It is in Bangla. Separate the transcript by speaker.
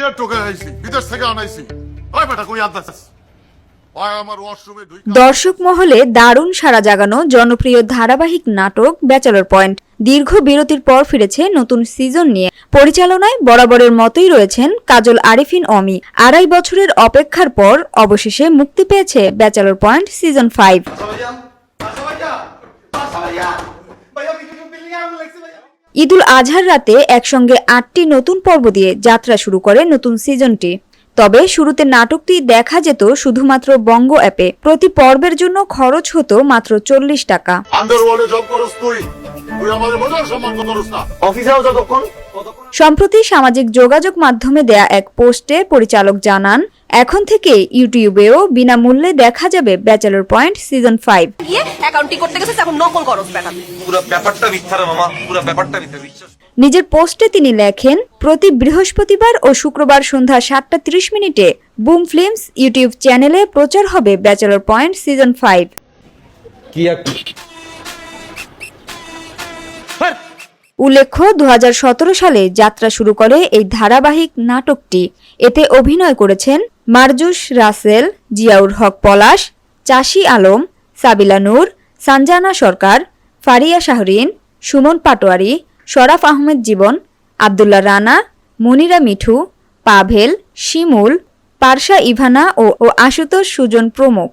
Speaker 1: বিয়ের টোকে আইছি বিদেশ থেকে আনাইছি। ওই বেটা কই আনতাছিস? ওই আমার ওয়াশরুমে ঢুই
Speaker 2: দর্শক মহলে দারুণ সাড়া জাগানো জনপ্রিয় ধারাবাহিক নাটক ব্যাচেলর পয়েন্ট। দীর্ঘ বিরতির পর ফিরেছে নতুন সিজন নিয়ে। পরিচালনায় বরাবরের মতোই রয়েছেন কাজল আরিফিন অমি। আড়াই বছরের অপেক্ষার পর অবশেষে মুক্তি পেয়েছে ব্যাচেলর পয়েন্ট সিজন ফাইভ। ঈদুল আজহার রাতে একসঙ্গে আটটি নতুন পর্ব দিয়ে যাত্রা শুরু করে নতুন সিজনটি। তবে শুরুতে নাটকটি দেখা যেত শুধুমাত্র বঙ্গ অ্যাপে। প্রতি পর্বের জন্য খরচ হতো মাত্র চল্লিশ টাকা। সম্প্রতি সামাজিক যোগাযোগ মাধ্যমে দেয়া এক পোস্টে পরিচালক জানান এখন থেকে ইউটিউবেও বিনামূল্যে দেখা যাবে ব্যাচেলর পয়েন্ট সিজন ফাইভ।
Speaker 3: গিয়ে অ্যাকাউন্টিং করতে গেছিস এখন নকল করস
Speaker 4: পুরো ব্যাপারটা মিথ্যা মামা পুরো ব্যাপারটা মিথ্যা
Speaker 2: নিজের পোস্টে তিনি লেখেন প্রতি বৃহস্পতিবার ও শুক্রবার সন্ধ্যা সাতটা ত্রিশ মিনিটে বুম ফিল্মস ইউটিউব চ্যানেলে প্রচার হবে ব্যাচেলর পয়েন্ট সিজন ফাইভ।
Speaker 4: কি
Speaker 2: উল্লেখ্য দু হাজার সতেরো সালে যাত্রা শুরু করে এই ধারাবাহিক নাটকটি। এতে অভিনয় করেছেন মারজুস রাসেল, জিয়াউর হক পলাশ, চাষি আলম, সাবিলা নূর, সানজানা সরকার, ফারিয়া শাহরিন, সুমন পাটোয়ারি, শরাফ আহমেদ জীবন আবদুল্লা রানা, মনিরা মিঠু, পাভেল, শিমুল, পারসা ইভানা ও আশুতোষ সুজন প্রমুখ।